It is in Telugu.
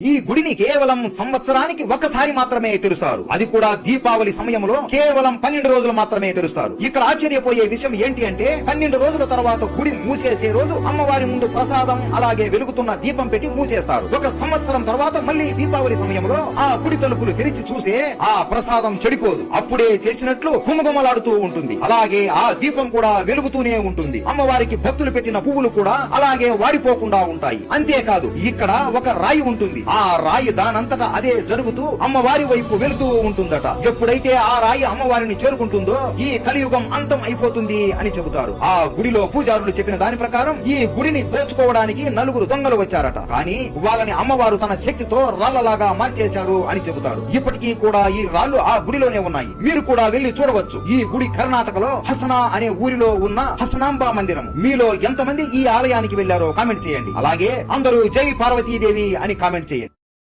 ఈ గుడిని కేవలం సంవత్సరానికి ఒకసారి మాత్రమే తెరుస్తారు. అది కూడా దీపావళి సమయంలో కేవలం పన్నెండు రోజులు మాత్రమే తెరుస్తారు. ఇక్కడ ఆశ్చర్యపోయే విషయం ఏంటి అంటే పన్నెండు రోజుల తర్వాత గుడి మూసేసే రోజు అమ్మవారి ముందు ప్రసాదం అలాగే వెలుగుతున్న దీపం పెట్టి మూసేస్తారు. ఒక సంవత్సరం తర్వాత మళ్ళీ దీపావళి సమయంలో ఆ గుడి తలుపులు తెరిచి చూస్తే ఆ ప్రసాదం చెడిపోదు. అప్పుడే చేసినట్లు కుమగుమలాడుతూ ఉంటుంది. అలాగే ఆ దీపం కూడా వెలుగుతూనే ఉంటుంది. అమ్మవారికి భక్తులు పెట్టిన పువ్వులు కూడా అలాగే వాడిపోకుండా ఉంటాయి. అంతేకాదు ఇక్కడ ఒక రాయి ఉంటుంది. ఆ రాయి రాయి దానంతటా అదే జరుగుతూ అమ్మవారి వైపు వెళుతూ ఉంటుందట. ఎప్పుడైతే ఆ రాయి అమ్మవారిని చేరుకుంటుందో ఈ కలియుగం అంతం అయిపోతుంది అని చెబుతారు. ఆ గుడిలో పూజారులు చెప్పిన దాని ప్రకారం ఈ గుడిని దోచుకోవడానికి నలుగురు దొంగలు వచ్చారట. కానీ వాళ్ళని అమ్మవారు తన శక్తితో రాళ్ళలాగా మార్చేశారు అని చెబుతారు. ఇప్పటికీ కూడా ఈ రాళ్ళు ఆ గుడిలోనే ఉన్నాయి. మీరు కూడా వెళ్ళి చూడవచ్చు. ఈ గుడి కర్ణాటకలో హసనా అనే ఊరిలో ఉన్న హసనాంబ మందిరం. మీలో ఎంతమంది ఈ ఆలయానికి వెళ్ళారో కామెంట్ చేయండి. అలాగే అందరూ జై పార్వతీదేవి అని కామెంట్ చేయండి.